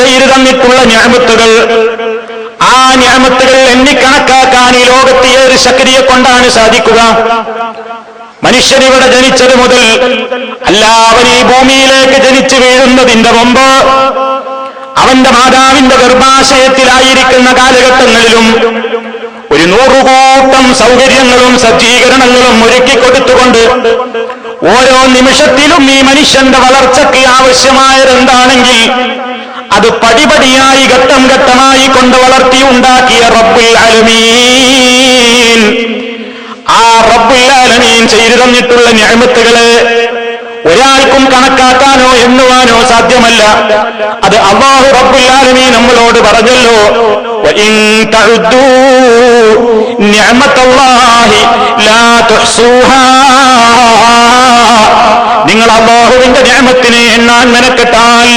ചെയ്തു തന്നിട്ടുള്ള ഞാമത്തുകൾ. ആ ഞാമത്തുകൾ എണ്ണിക്കണക്കാക്കാൻ ഈ ലോകത്ത് ഏത് ശക്തിയെ കൊണ്ടാണ് സാധിക്കുക? മനുഷ്യനിവിടെ ജനിച്ചത് മുതൽ എല്ലാവരും ഈ ഭൂമിയിലേക്ക് ജനിച്ചു വീഴുന്നതിന്റെ മുമ്പ് അവന്റെ മാതാവിന്റെ ഗർഭാശയത്തിലായിരിക്കുന്ന കാലഘട്ടങ്ങളിലും ഒരു നൂറുകൂട്ടം സൗകര്യങ്ങളും സജ്ജീകരണങ്ങളും ഒരുക്കി കൊടുത്തുകൊണ്ട് ഓരോ നിമിഷത്തിലും ഈ മനുഷ്യന്റെ വളർച്ചയ്ക്ക് ആവശ്യമായതെന്താണെങ്കിൽ അത് പടിപടിയായി ഘട്ടം ഘട്ടമായി കൊണ്ട് വളർത്തി ഉണ്ടാക്കിയ റബ്ബുൽ ആ റബ്ബുൽ അലമീൻ ചെയ്തു തന്നിട്ടുള്ള ഞാമത്തുകൾ ഒരാൾക്കും കണക്കാക്കാനോ എണ്ണുവാനോ സാധ്യമല്ല. അത് അള്ളാഹു റബ്ബുൽ ആലമീൻ നമ്മളോട് പറഞ്ഞല്ലോ. ലാ തുഹ്സൂഹാ നിങ്ങൾ അള്ളാഹുവിന്റെ നിയമത്തിനെ എണ്ണാൻ മെനക്കെട്ടാൽ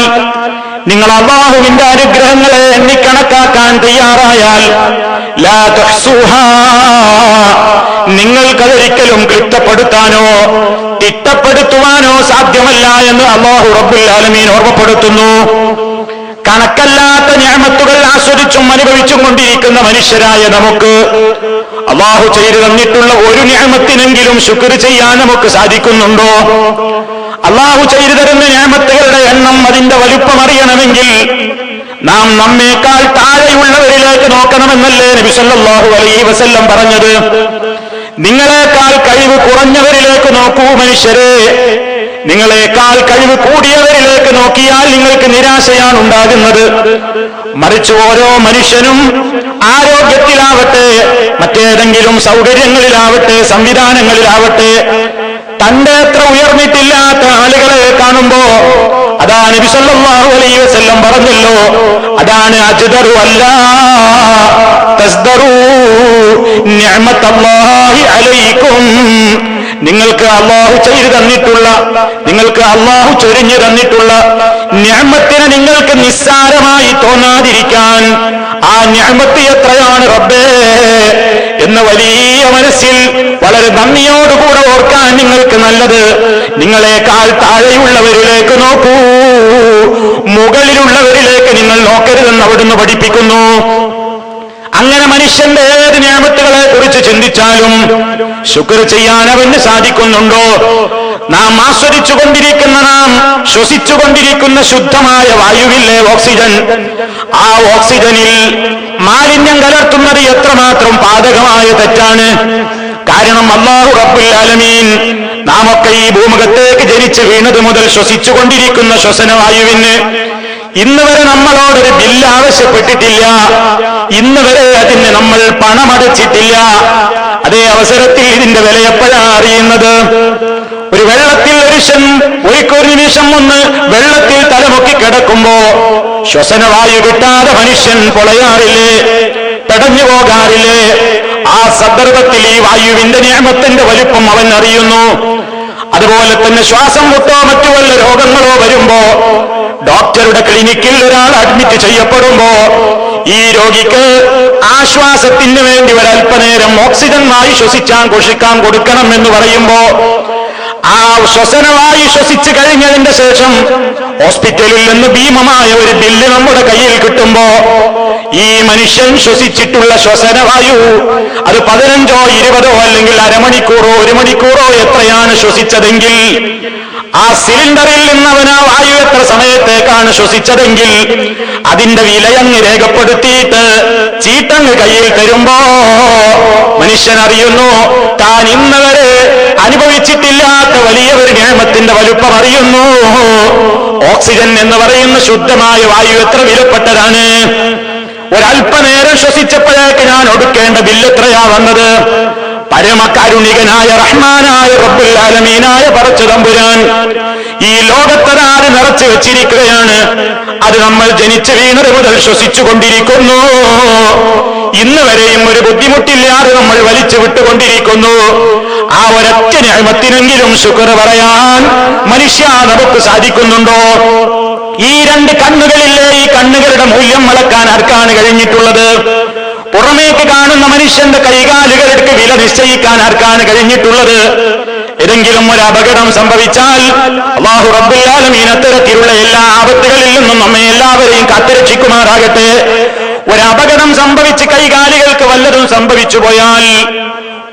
നിങ്ങൾ അള്ളാഹുവിന്റെ അനുഗ്രഹങ്ങളെ എണ്ണിക്കണക്കാക്കാൻ തയ്യാറായാൽ ലാ തുഹ്സൂഹാ നിങ്ങൾക്കതൊരിക്കലും കൃത്യപ്പെടുത്താനോ തിട്ടപ്പെടുത്തുവാനോ സാധ്യമല്ല എന്ന് അള്ളാഹു റബ്ബുല്ലാലമീൻ ഓർമ്മപ്പെടുത്തുന്നു. കണക്കല്ലാത്ത ഞാമത്തുകൾ ആസ്വദിച്ചും അനുഭവിച്ചും കൊണ്ടിരിക്കുന്ന മനുഷ്യരായ നമുക്ക് അള്ളാഹു ചെയ്തു തന്നിട്ടുള്ള ഒരു ഞാമത്തിനെങ്കിലും ശുക്ർ ചെയ്യാൻ നമുക്ക് സാധിക്കുന്നുണ്ടോ? അള്ളാഹു ചെയ്തു തരുന്ന ഞാമത്തുകളുടെ എണ്ണം അതിന്റെ വലുപ്പം അറിയണമെങ്കിൽ നാം നമ്മേക്കാൾ താഴെയുള്ളവരിലേക്ക് നോക്കണമെന്നല്ലേ നബിസല്ലാഹു അലൈ വസല്ലം പറഞ്ഞത്? നിങ്ങളെക്കാൾ കഴിവ് കുറഞ്ഞവരിലേക്ക് നോക്കൂ മനുഷ്യരെ. നിങ്ങളെക്കാൾ കഴിവ് കൂടിയവരിലേക്ക് നോക്കിയാൽ നിങ്ങൾക്ക് നിരാശയാണ് ഉണ്ടാകുന്നത്. മറിച്ച് ഓരോ മനുഷ്യനും ആരോഗ്യത്തിലാവട്ടെ മറ്റേതെങ്കിലും സൗകര്യങ്ങളിലാവട്ടെ സംവിധാനങ്ങളിലാവട്ടെ തന്റെ ഉയർന്നിട്ടില്ലാത്ത ആളുകളെ കാണുമ്പോ അതാണ് നബി സല്ലല്ലാഹു അലൈഹി വസല്ലം പറഞ്ഞല്ലോ അതാണ് അജ്ദറു അല്ല അലൈക്കും. നിങ്ങൾക്ക് അള്ളാഹു ചെയ്തു തന്നിട്ടുള്ള നിങ്ങൾക്ക് അള്ളാഹു ചൊരിഞ്ഞു തന്നിട്ടുള്ള ഞാമത്തിനെ നിങ്ങൾക്ക് നിസ്സാരമായി തോന്നാതിരിക്കാൻ ആ ഞാമത്ത് എത്രയാണ് റബ്ബേ? എന്ന വലിയ മനസ്സിൽ വളരെ നിങ്ങൾക്ക് നല്ലത്. നിങ്ങളെക്കാൾ താഴെയുള്ളവരിലേക്ക് നോക്കൂ. മുകളിലുള്ളവരിലേക്ക് നിങ്ങൾ നോക്കരുതെന്ന് അവിടുന്ന് പഠിപ്പിക്കുന്നു. അങ്ങനെ മനുഷ്യന്റെ ഏത് നിയമത്തുകളെ കുറിച്ച് ചിന്തിച്ചാലും ശുക്ർ ചെയ്യാൻ അവന് സാധിക്കുന്നുണ്ടോ? നാം ആസ്വദിച്ചു കൊണ്ടിരിക്കുന്ന നാം ശ്വസിച്ചു കൊണ്ടിരിക്കുന്ന ശുദ്ധമായ വായുവില്ലേ ഓക്സിജൻ? ആ ഓക്സിജനിൽ മാലിന്യം കലർത്തുന്നത് എത്രമാത്രം പാതകമായ തെറ്റാണ്? കാരണം അള്ളാഹു റബ്ബുൽ ആലമീൻ നാം ഒക്കെ ഈ ഭൂമുഖത്തേക്ക് ജനിച്ച് വീണത് മുതൽ ശ്വസിച്ചുകൊണ്ടിരിക്കുന്ന ശ്വസനവായുവിന് ഇന്ന് വരെ നമ്മളോടൊരു ബില്ല് ആവശ്യപ്പെട്ടിട്ടില്ല. ഇന്ന് വരെ അതിന് നമ്മൾ പണമടച്ചിട്ടില്ല. അതേ അവസരത്തിൽ ഇതിന്റെ വില എപ്പോഴാ അറിയുന്നത്? ഒരു വെള്ളത്തിൽ ഒരു ഷൻ- ഒരിക്കൊരു നിമിഷം ഒന്ന് വെള്ളത്തിൽ തലമുക്കി കിടക്കുമ്പോ ശ്വസനവായു കിട്ടാതെ മനുഷ്യൻ പൊളയാറില്ലേ? തടഞ്ഞു പോകാറില്ലേ? ആ സന്ദർഭത്തിൽ ഈ വായുവിന്റെ നിയമത്തിന്റെ വലുപ്പം അവൻ അറിയുന്നു. അതുപോലെ തന്നെ ശ്വാസം മുട്ടോ മറ്റു വല്ല രോഗങ്ങളോ വരുമ്പോ ഡോക്ടറുടെ ക്ലിനിക്കിൽ ഒരാൾ അഡ്മിറ്റ് ചെയ്യപ്പെടുമ്പോ ഈ രോഗിക്ക് ആശ്വാസത്തിന് വേണ്ടി ഒരല്പനേരം ഓക്സിജൻ വായു ശ്വസിച്ചാൻ ഘോഷിക്കാൻ കൊടുക്കണം എന്ന് പറയുമ്പോ ആ ശ്വസനവായു ശ്വസിച്ചു കഴിഞ്ഞതിന്റെ ശേഷം ഹോസ്പിറ്റലിൽ നിന്ന് ഭീമമായ ഒരു ബില്ല് നമ്മുടെ കയ്യിൽ കിട്ടുമ്പോ ഈ മനുഷ്യൻ ശ്വസിച്ചിട്ടുള്ള ശ്വസനവായു അത് പതിനഞ്ചോ ഇരുപതോ അല്ലെങ്കിൽ അരമണിക്കൂറോ ഒരു മണിക്കൂറോ എത്രയാണ് ശ്വസിച്ചതെങ്കിൽ ആ സിലിണ്ടറിൽ നിന്ന് അവൻ ആ വായു എത്ര സമയത്തേക്കാണ് ശ്വസിച്ചതെങ്കിൽ അതിന്റെ വിലയങ്ങ് രേഖപ്പെടുത്തിയിട്ട് ചീട്ടങ്ങ് കയ്യിൽ തരുമ്പോ മനുഷ്യൻ അറിയുന്നു താൻ ഇന്നവരെ അനുഭവിച്ചിട്ടില്ലാത്ത വലിയ ഒരു നിയമത്തിന്റെ വലുപ്പം അറിയുന്നു. ഓക്സിജൻ എന്ന് പറയുന്ന ശുദ്ധമായ വായു എത്ര വിലപ്പെട്ടതാണ്? ഒരല്പനേരം ശ്വസിച്ചപ്പോഴേക്ക് ഞാൻ ഒടുക്കേണ്ട ബില്ല് എത്രയാ വന്നത്? പരമകാരുണികനായ റഹ്മാനായ റബ്ബുല്ലാലമീനായ പറച്ചു തമ്പുരാൻ ഈ ലോകത്തതാത് നിറച്ചു വെച്ചിരിക്കുകയാണ്. അത് നമ്മൾ ജനിച്ചു വീണത് മുതൽ ശ്വസിച്ചുകൊണ്ടിരിക്കുന്നു. ഇന്ന് വരെയും ഒരു ബുദ്ധിമുട്ടില്ലാതെ നമ്മൾ വലിച്ചു വിട്ടുകൊണ്ടിരിക്കുന്നു. ആ ഒരൊറ്റ ഞാമത്തിനെങ്കിലും ശുക്ർ പറയാൻ മനുഷ്യ നമുക്ക് സാധിക്കുന്നുണ്ടോ? ഈ രണ്ട് കണ്ണുകളില്ലേ? ഈ കണ്ണുകളുടെ മൂല്യം വളക്കാൻ ആർക്കാണ് കഴിഞ്ഞിട്ടുള്ളത്? പുറമേക്ക് കാണുന്ന മനുഷ്യന്റെ കൈകാലുകൾക്ക് വില നിശ്ചയിക്കാൻ ആർക്കാണ് കഴിഞ്ഞിട്ടുള്ളത്? ഏതെങ്കിലും ഒരു അപകടം സംഭവിച്ചാൽ അള്ളാഹു റബ്ബുല്ലാലമീൻ അത്തരത്തിലുള്ള എല്ലാ ആപത്തുകളിൽ നിന്നും നമ്മെ എല്ലാവരെയും കാത്തിരക്ഷിക്കുമാറാകട്ടെ. ഒരു അപകടം സംഭവിച്ച് കൈകാലികൾക്ക് വല്ലതും സംഭവിച്ചു പോയാൽ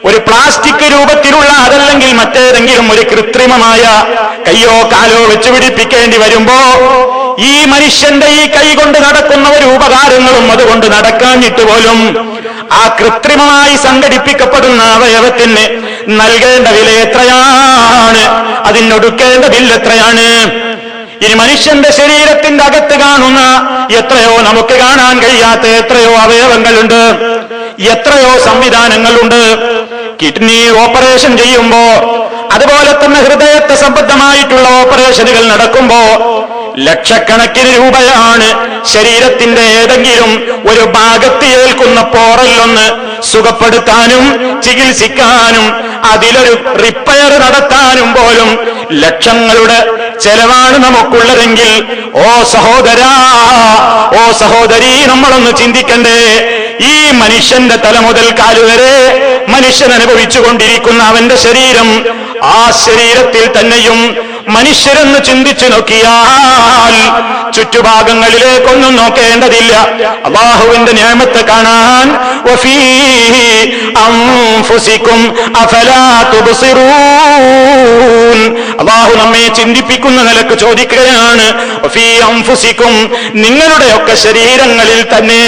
ഒരു പ്ലാസ്റ്റിക് രൂപത്തിലുള്ള അതല്ലെങ്കിൽ മറ്റേതെങ്കിലും ഒരു കൃത്രിമമായ കയ്യോ കാലോ വെച്ചുപിടിപ്പിക്കേണ്ടി വരുമ്പോ ഈ മനുഷ്യന്റെ ഈ കൈ കൊണ്ട് നടക്കുന്ന ഒരു ഉപകാരങ്ങളും അതുകൊണ്ട് നടക്കാഞ്ഞിട്ട് പോലും ആ കൃത്രിമമായി സംഘടിപ്പിക്കപ്പെടുന്ന അവയവത്തിന് നൽകേണ്ട വില എത്രയാണ്? അതിനൊടുക്കേണ്ട ബില്ല് എത്രയാണ്? ഇനി മനുഷ്യന്റെ ശരീരത്തിന്റെ അകത്ത് കാണുന്ന എത്രയോ നമുക്ക് കാണാൻ കഴിയാത്ത എത്രയോ അവയവങ്ങളുണ്ട്. എത്രയോ സംവിധാനങ്ങളുണ്ട്. കിഡ്നി ഓപ്പറേഷൻ ചെയ്യുമ്പോ അതുപോലെ തന്നെ ഹൃദയത്തെ സംബന്ധമായിട്ടുള്ള ഓപ്പറേഷനുകൾ നടക്കുമ്പോ ലക്ഷക്കണക്കിന് രൂപയാണ് ശരീരത്തിന്റെ ഏതെങ്കിലും ഒരു ഭാഗത്ത് ഏൽക്കുന്ന പോറല്ലൊന്ന് സുഖപ്പെടുത്താനും ചികിത്സിക്കാനും അതിലൊരു റിപ്പയർ നടത്താനും പോലും ലക്ഷങ്ങളുടെ ചെലവാണ് നമുക്കുള്ളതെങ്കിൽ ഓ സഹോദരാ ഓ സഹോദരി നമ്മളൊന്ന് ചിന്തിക്കണ്ടേ. ഈ മനുഷ്യന്റെ തല മുതൽ കാലുവരെ മനുഷ്യൻ അനുഭവിച്ചു കൊണ്ടിരിക്കുന്ന അവന്റെ ശരീരം ആ ശരീരത്തിൽ തന്നെയും മനുഷ്യരെന്ന് ചിന്തിച്ചു നോക്കിയാൽ ചുറ്റുഭാഗങ്ങളിലേക്കൊന്നും നോക്കേണ്ടതില്ല. അള്ളാഹുവിന്റെ നിയമത്തെ കാണാൻ. അള്ളാഹു നമ്മെ ചിന്തിപ്പിക്കുന്ന നിലയ്ക്ക് ചോദിക്കുകയാണ്. നിങ്ങളുടെയൊക്കെ ശരീരങ്ങളിൽ തന്നെ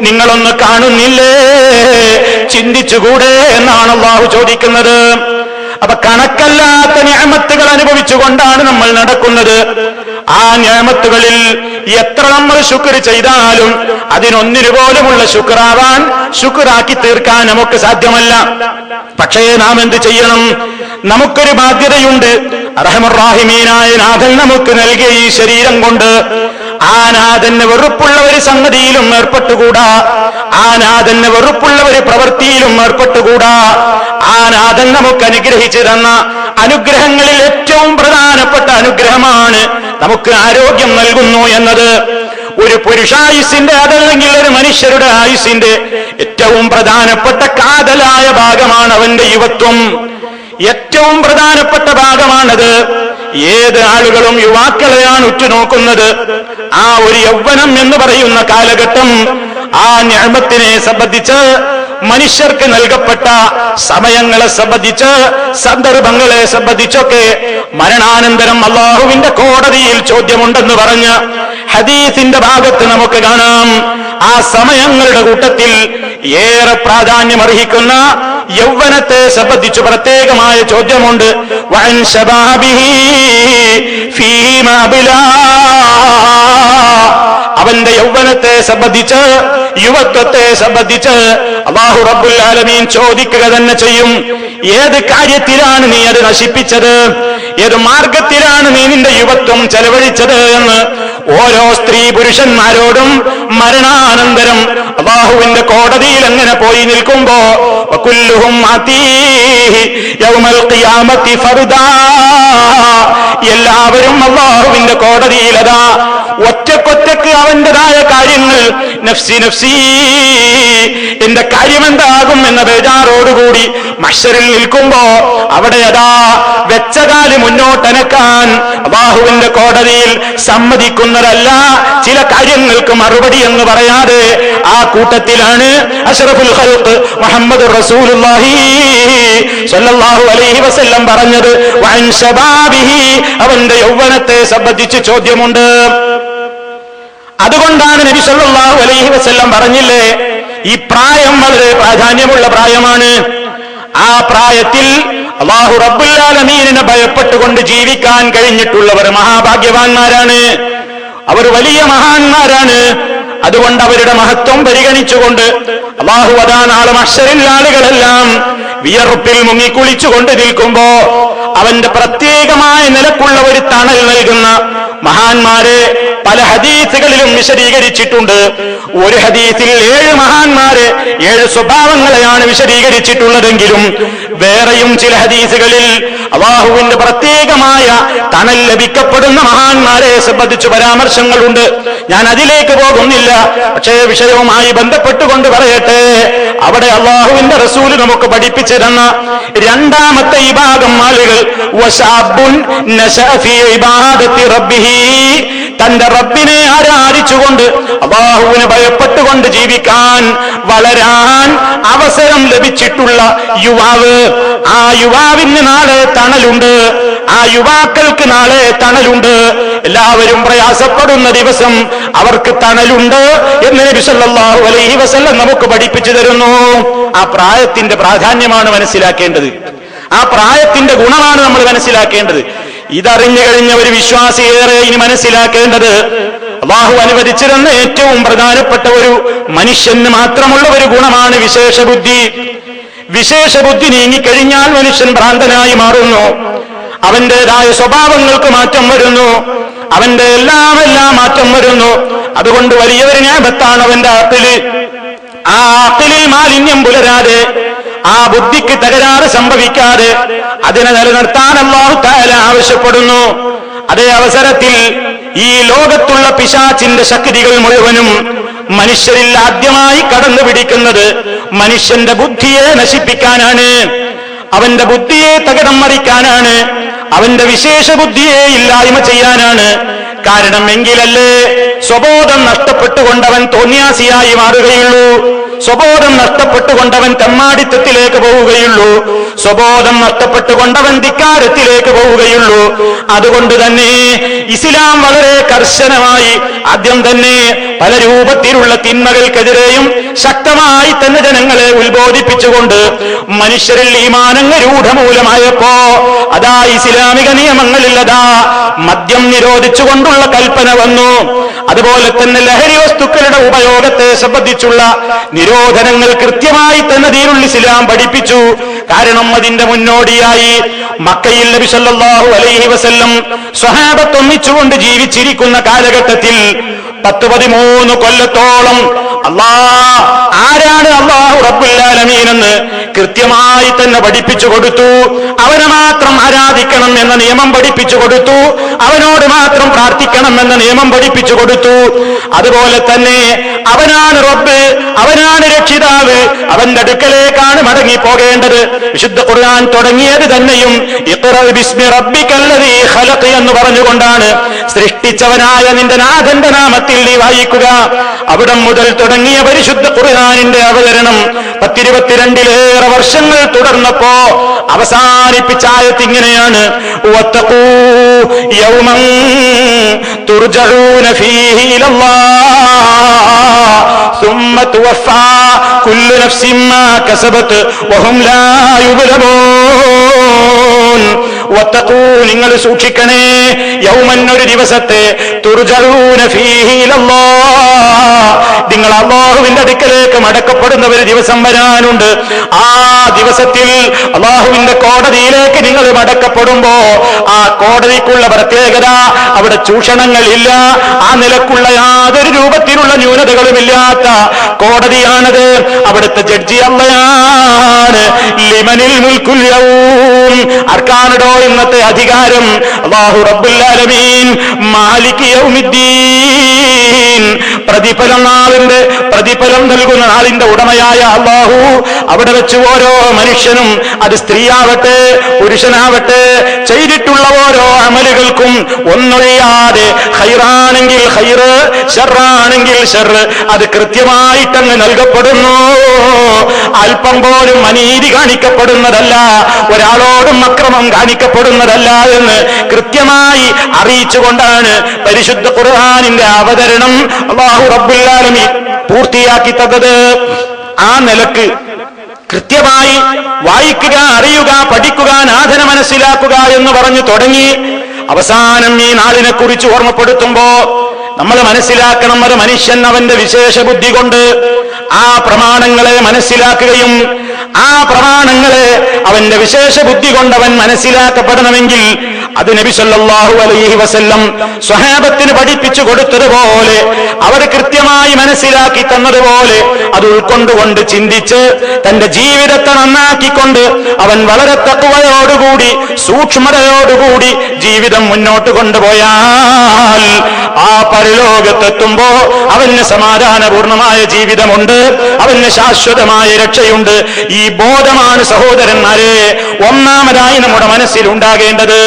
നിങ്ങളൊന്ന് കാണുന്നില്ലേ? ചിന്തിച്ചുകൂടെ എന്നാണ് അള്ളാഹു ചോദിക്കുന്നത്. അപ്പൊ കണക്കല്ലാത്ത ഞാമത്തുകൾ അനുഭവിച്ചുകൊണ്ടാണ് നമ്മൾ നടക്കുന്നത്. ആ ഞാമത്തുകളിൽ എത്ര നമ്മൾ ശുക്ർ ചെയ്താലും അതിനൊന്നിനു പോലുമുള്ള ശുക്രാവാൻ ശുക്രാക്കി തീർക്കാൻ നമുക്ക് സാധ്യമല്ല. പക്ഷേ നാം എന്ത് ചെയ്യണം? നമുക്കൊരു ബാധ്യതയുണ്ട്. അറഹമുറാഹിമീനായ നാഥൻ നമുക്ക് നൽകിയ ഈ ശരീരം കൊണ്ട് ആ നാഥന് വെറുപ്പുള്ള ഒരു സംഗതിയിലും ഏർപ്പെട്ടുകൂടാ. ആ നാഥന് വെറുപ്പുള്ള ഒരു പ്രവൃത്തിയിലും ഏർപ്പെട്ടുകൂടാ. ആ നാഥൻ നമുക്ക് അനുഗ്രഹിച്ചു തന്ന അനുഗ്രഹങ്ങളിൽ ഏറ്റവും പ്രധാനപ്പെട്ട അനുഗ്രഹമാണ് നമുക്ക് ആരോഗ്യം നൽകുന്നു എന്നത്. ഒരു പുരുഷായുസിന്റെ അതല്ലെങ്കിൽ ഒരു മനുഷ്യരുടെ ആയുസിന്റെ ഏറ്റവും പ്രധാനപ്പെട്ട കാതലായ ഭാഗമാണ് അവന്റെ യുവത്വം. ഏറ്റവും പ്രധാനപ്പെട്ട ഭാഗമാണത്. ഏത് ആളുകളും യുവാക്കളെയാണ് ഉറ്റുനോക്കുന്നത് ആ ഒരു യൗവനം എന്ന് പറയുന്ന കാലഘട്ടം ആ ഞാമത്തിനെ സംബന്ധിച്ച് മനുഷ്യർക്ക് നൽകപ്പെട്ട സമയങ്ങളെ സംബന്ധിച്ച് സന്ദർഭങ്ങളെ സംബന്ധിച്ചൊക്കെ മരണാനന്തരം അള്ളാഹുവിന്റെ കോടതിയിൽ ചോദ്യമുണ്ടെന്ന് പറഞ്ഞ് ഹദീസിന്റെ ഭാഗത്ത് നമുക്ക് കാണാം ആ സമയങ്ങളുടെ കൂട്ടത്തിൽ ഏറെ പ്രാധാന്യം അർഹിക്കുന്ന യൗവനത്തെ സംബന്ധിച്ച് പ്രത്യേകമായ ചോദ്യമുണ്ട് വൻ ശബാബിഹി. അവന്റെ യൗവനത്തെ സംബന്ധിച്ച് യുവത്വത്തെ സംബന്ധിച്ച് അള്ളാഹു റബ്ബുൽ ആലമീൻ ചോദിക്കുക തന്നെ ചെയ്യും. ഏത് കാര്യത്തിലാണ് നീ അത് നശിപ്പിച്ചത്? ഏത് മാർഗത്തിലാണ് നീ നിന്റെ യുവത്വം ചെലവഴിച്ചത് എന്ന് ഓരോ സ്ത്രീ പുരുഷന്മാരോടും മരണാനന്തരം അള്ളാഹുവിന്റെ കോടതിയിൽ എങ്ങനെ പോയി നിൽക്കുമ്പോ. എല്ലാവരും അള്ളാഹുവിന്റെ കോടതിയിൽ അതാ ഒറ്റക്കൊറ്റക്ക് അവന്റേതായ കാര്യങ്ങൾ നഫ്സി നഫ്സി എന്റെ കാര്യം എന്താകും എന്ന ബേജാറോടുകൂടി മഷറിൽ നിൽക്കുമ്പോ അവിടെ അതാ വെച്ചകാൽ മുന്നോട്ടനക്കാൻ അള്ളാഹുവിന്റെ കോടതിയിൽ സമ്മതിക്കുന്നതല്ല ചില കാര്യങ്ങൾക്ക് മറുപടി എന്ന് പറയാതെ ആ കൂട്ടത്തിലാണ് അഷറഫുൽ ഖൽഖ് മുഹമ്മദ് റസൂലുള്ളാഹി സല്ലല്ലാഹു അലൈഹി വസല്ലം പറഞ്ഞത്. വൻ ശബാബിഹി അവന്റെ യൗവനത്തെ സംബന്ധിച്ച് ചോദ്യമുണ്ട്. അതുകൊണ്ടാണ് നബി സല്ലല്ലാഹു അലൈഹി വസല്ലം പറഞ്ഞില്ലേ ഈ പ്രായം വളരെ പ്രാധാന്യമുള്ള പ്രായമാണ്. ആ പ്രായത്തിൽ അള്ളാഹു റബ്ബുല്ലാലമീനിനെ ഭയപ്പെട്ടുകൊണ്ട് ജീവിക്കാൻ കഴിഞ്ഞിട്ടുള്ളവർ മഹാഭാഗ്യവാന്മാരാണ്. അവർ വലിയ മഹാന്മാരാണ്. അതുകൊണ്ട് അവരുടെ മഹത്വം പരിഗണിച്ചുകൊണ്ട് അള്ളാഹു അതാ നാളെ മഷറിൽ ആളുകളെല്ലാം വിയർപ്പിൽ മുങ്ങിക്കുളിച്ചുകൊണ്ട് നിൽക്കുമ്പോ അവന്റെ പ്രത്യേകമായ നിലക്കുള്ള ഒരു തണൽ നൽകുന്ന മഹാന്മാരെ പല ഹദീസുകളിലും വിശദീകരിച്ചിട്ടുണ്ട്. ഒരു ഹദീസിൽ ഏഴ് മഹാന്മാരെ ഏഴ് സ്വഭാവങ്ങളെയാണ് വിശദീകരിച്ചിട്ടുള്ളതെങ്കിലും വേറെയും ചില ഹദീസുകളിൽ അള്ളാഹുവിന്റെ പ്രത്യേകമായ തണൽ ലഭിക്കപ്പെടുന്ന മഹാന്മാരെ സംബന്ധിച്ച് പരാമർശങ്ങളുണ്ട്. ഞാൻ അതിലേക്ക് പോകുന്നില്ല. പക്ഷേ വിഷയവുമായി ബന്ധപ്പെട്ടുകൊണ്ട് പറയട്ടെ. അവിടെ അള്ളാഹുവിന്റെ റസൂൽ നമുക്ക് പഠിപ്പിച്ചു തന്ന രണ്ടാമത്തെ ഈ ഭാഗം ആളുകൾ തന്റെ റബ്ബിനെ ആരാധിച്ചുകൊണ്ട് അള്ളാഹുവിനെ ഭയപ്പെട്ടുകൊണ്ട് ജീവിക്കാൻ വളരാൻ അവസരം ലഭിച്ചിട്ടുള്ള യുവാവ്. ആ യുവാവിന് നാളെ തണലുണ്ട്. ആ യുവാക്കൾക്ക് നാളെ തണലുണ്ട്. എല്ലാവരും പ്രയാസപ്പെടുന്ന ദിവസം അവർക്ക് തണലുണ്ട് എന്ന് നബി സല്ലല്ലാഹു അലൈഹി വസല്ലം നമുക്ക് പഠിപ്പിച്ചു തരുന്നു. ആ പ്രായത്തിന്റെ പ്രാധാന്യമാണ് മനസ്സിലാക്കേണ്ടത്. ആ പ്രായത്തിന്റെ ഗുണമാണ് നമ്മൾ മനസ്സിലാക്കേണ്ടത്. ഇതറിഞ്ഞു കഴിഞ്ഞ ഒരു വിശ്വാസി ഏറെ ഇനി മനസ്സിലാക്കേണ്ടത് അള്ളാഹു അനുവദിച്ചിരുന്ന ഏറ്റവും പ്രധാനപ്പെട്ട ഒരു മനുഷ്യന് മാത്രമുള്ള ഒരു ഗുണമാണ് വിശേഷ ബുദ്ധി വിശേഷ ബുദ്ധി നീങ്ങിക്കഴിഞ്ഞാൽ മനുഷ്യൻ ഭ്രാന്തനായി മാറുന്നു. അവന്റേതായ സ്വഭാവങ്ങൾക്ക് മാറ്റം വരുന്നു. അവന്റെ എല്ലാം എല്ലാം മാറ്റം വരുന്നു. അതുകൊണ്ട് വലിയൊരു ഞാപത്താണ് അവന്റെ ആപ്പിൽ. ആ ആപ്പിലിൽ മാലിന്യം പുലരാതെ ആ ബുദ്ധിക്ക് തകരാറ് സംഭവിക്കാതെ അതിനെ നിലനിർത്താൻ അള്ളാഹു താല ആവശ്യപ്പെടുന്നു. അതേ അവസരത്തിൽ ഈ ലോകത്തുള്ള പിശാച്ചിന്റെ ശക്തികൾ മുഴുവനും മനുഷ്യരിൽ ആദ്യമായി കടന്നു പിടിക്കുന്നത് മനുഷ്യന്റെ ബുദ്ധിയെ നശിപ്പിക്കാനാണ്. അവന്റെ ബുദ്ധിയെ തകിടം മറിക്കാനാണ് അവന്റെ വിശേഷ ബുദ്ധിയെ ഇല്ലായ്മ ചെയ്യാനാണ്. കാരണം എങ്കിലല്ലേ സ്വബോധം നഷ്ടപ്പെട്ടുകൊണ്ടവൻ തോന്നിയാസിയായി മാറുകയുള്ളൂ. സ്വബോധം നഷ്ടപ്പെട്ടുകൊണ്ടവൻ കമ്മാടിത്തത്തിലേക്ക് പോവുകയുള്ളൂ. സ്വബോധം നഷ്ടപ്പെട്ടുകൊണ്ടവൻ ധിക്കാരത്തിലേക്ക് പോവുകയുള്ളൂ. അതുകൊണ്ട് തന്നെ ഇസ്ലാം വളരെ കർശനമായി ആദ്യം തന്നെ പല രൂപത്തിലുള്ള തിന്മകൾക്കെതിരെയും ശക്തമായി തന്നെ ജനങ്ങളെ ഉത്ബോധിപ്പിച്ചുകൊണ്ട് മനുഷ്യരിൽ ഈ മാനങ്ങൾ രൂഢമൂലമായപ്പോ അതാ ഇസ്ലാമിക നിയമങ്ങളിൽ അതാ മദ്യം നിരോധിച്ചുകൊണ്ടുള്ള കൽപ്പന വന്നു. അതുപോലെ തന്നെ ലഹരി വസ്തുക്കളുടെ ഉപയോഗത്തെ സംബന്ധിച്ചുള്ള നിരോധനങ്ങൾ കൃത്യമായി തന്നെ ദീനുൽ ഇസ്ലാം പഠിപ്പിച്ചു. കാരണം അതിന്റെ മുന്നോടിയായി മക്കയിൽ നബി അലൈഹി വസല്ലം സ്വഹാബത്ത് ഒന്നിച്ചുകൊണ്ട് ജീവിച്ചിരിക്കുന്ന കാലഘട്ടത്തിൽ പത്ത് പതിമൂന്ന് കൊല്ലത്തോളം അള്ളാ ആരാണ് അള്ളാഹു ഉറപ്പില്ലാലമീനെന്ന് കൃത്യമായി തന്നെ പഠിപ്പിച്ചു കൊടുത്തു. അവനെ മാത്രം ആരാധിക്കണം എന്ന നിയമം പഠിപ്പിച്ചു കൊടുത്തു. അവനോട് മാത്രം പ്രാർത്ഥിക്കണം എന്ന നിയമം പഠിപ്പിച്ചു കൊടുത്തു. അതുപോലെ തന്നെ അവനാണ് റബ്ബ് അവനാണ് രക്ഷിതാവ്. അവന്റെ അടുക്കലേക്കാണ് മടങ്ങി പോകേണ്ടത് വിശുദ്ധ ഖുർആൻ തുടങ്ങിയത് തന്നെയും എന്ന് പറഞ്ഞുകൊണ്ടാണ് സൃഷ്ടിച്ചവനായ നിന്റെ നാഥന്റെ നാമത്തിൽ നീ വായിക്കുക. അവിടം മുതൽ തുടങ്ങിയ പരിശുദ്ധ ഖുർആനിന്റെ അവതരണം പത്തിരുപത്തിരണ്ടിലേറെ വർഷങ്ങൾ തുടർന്നപ്പോ അവസാനിപ്പിച്ച ആയത്ത് ഇങ്ങനെയാണ്. വത്തക്കൂ നിങ്ങൾ സൂക്ഷിക്കണേ. യൗമൻ ഒരു ദിവസത്തെ നിങ്ങൾ അള്ളാഹുവിന്റെ അടുക്കലേക്ക് മടക്കപ്പെടുന്ന ഒരു ദിവസം വരാനുണ്ട്. ആ ദിവസത്തിൽ അള്ളാഹുവിന്റെ കോടതിയിലേക്ക് നിങ്ങൾ മടക്കപ്പെടുമ്പോ ആ കോടതിക്കുള്ള പ്രത്യേകത അവിടെ ചൂഷണങ്ങൾ ഇല്ല. ആ നിലക്കുള്ള യാതൊരു രൂപത്തിലുള്ള ന്യൂനതകളുമില്ലാത്ത കോടതിയാണത്. അവിടുത്തെ ജഡ്ജി അമ്മയാണ് ലിമനിൽ മുൽക്കുല്യവും അർക്കാനടോ ഇന്നത്തെ അധികാരം അള്ളാഹു റബ്ബുല്ലാലമീൻ മാലിക് പ്രതിഫലം നാളിന്റെ പ്രതിഫലം നൽകുന്ന നാളിന്റെ ഉടമയായ അള്ളാഹു. അവിടെ വെച്ച് ഓരോ മനുഷ്യനും അത് സ്ത്രീയാവട്ടെ പുരുഷനാവട്ടെ ചെയ്തിട്ടുള്ള ഓരോ അമലുകൾക്കും ഒന്നൊഴിയാതെ ഹൈറാണെങ്കിൽ ഹൈറ് ഷെറാണെങ്കിൽ ഷെറ് അത് കൃത്യമായിട്ടങ്ങ് നൽകപ്പെടുന്നു. അല്പം പോലും അനീതി കാണിക്കപ്പെടുന്നതല്ല ഒരാളോടും അക്രമം കാണിക്കപ്പെടുന്നതല്ല എന്ന് കൃത്യമായി അറിയിച്ചുകൊണ്ടാണ് പരിശുദ്ധ ഖുർആാനിന്റെ അവതരണം. അള്ളാഹു റബ്ബുല്ലാലമി പൂർത്തിയാക്കി തന്നത് ആ നിലയ്ക്ക് കൃത്യമായി വായിക്കുക അറിയുക പഠിക്കുക നാഥന മനസ്സിലാക്കുക എന്ന് പറഞ്ഞു തുടങ്ങി. അവസാനം ഈ നാളിനെ കുറിച്ച് ഓർമ്മപ്പെടുത്തുമ്പോ നമ്മൾ മനസ്സിലാക്കണം ഒരു മനുഷ്യൻ അവന്റെ വിശേഷ ബുദ്ധി കൊണ്ട് ആ പ്രമാണങ്ങളെ മനസ്സിലാക്കുകയും ആ പ്രമാണങ്ങളെ അവന്റെ വിശേഷ ബുദ്ധി കൊണ്ട് അവൻ മനസ്സിലാക്കപ്പെടണമെങ്കിൽ അത് നബി സല്ലല്ലാഹു അലൈഹി വസല്ലം സ്വഹാബത്തിന് പഠിപ്പിച്ചു കൊടുത്തതുപോലെ അവർ കൃത്യമായി മനസ്സിലാക്കി തന്നതുപോലെ അത് ഉൾക്കൊണ്ടുകൊണ്ട് ചിന്തിച്ച് തന്റെ ജീവിതത്തെ നന്നാക്കിക്കൊണ്ട് അവൻ വളരെ തക്കുവയോടുകൂടി സൂക്ഷ്മതയോടുകൂടി ജീവിതം മുന്നോട്ട് കൊണ്ടുപോയാൽ ആ പരലോകത്തെത്തുമ്പോ അവന് സമാധാനപൂർണമായ ജീവിതമുണ്ട് അവന് ശാശ്വതമായ രക്ഷയുണ്ട്. ഈ ബോധമാണ് സഹോദരന്മാരെ ഒന്നാമതായി നമ്മുടെ മനസ്സിൽ ഉണ്ടാകേണ്ടത്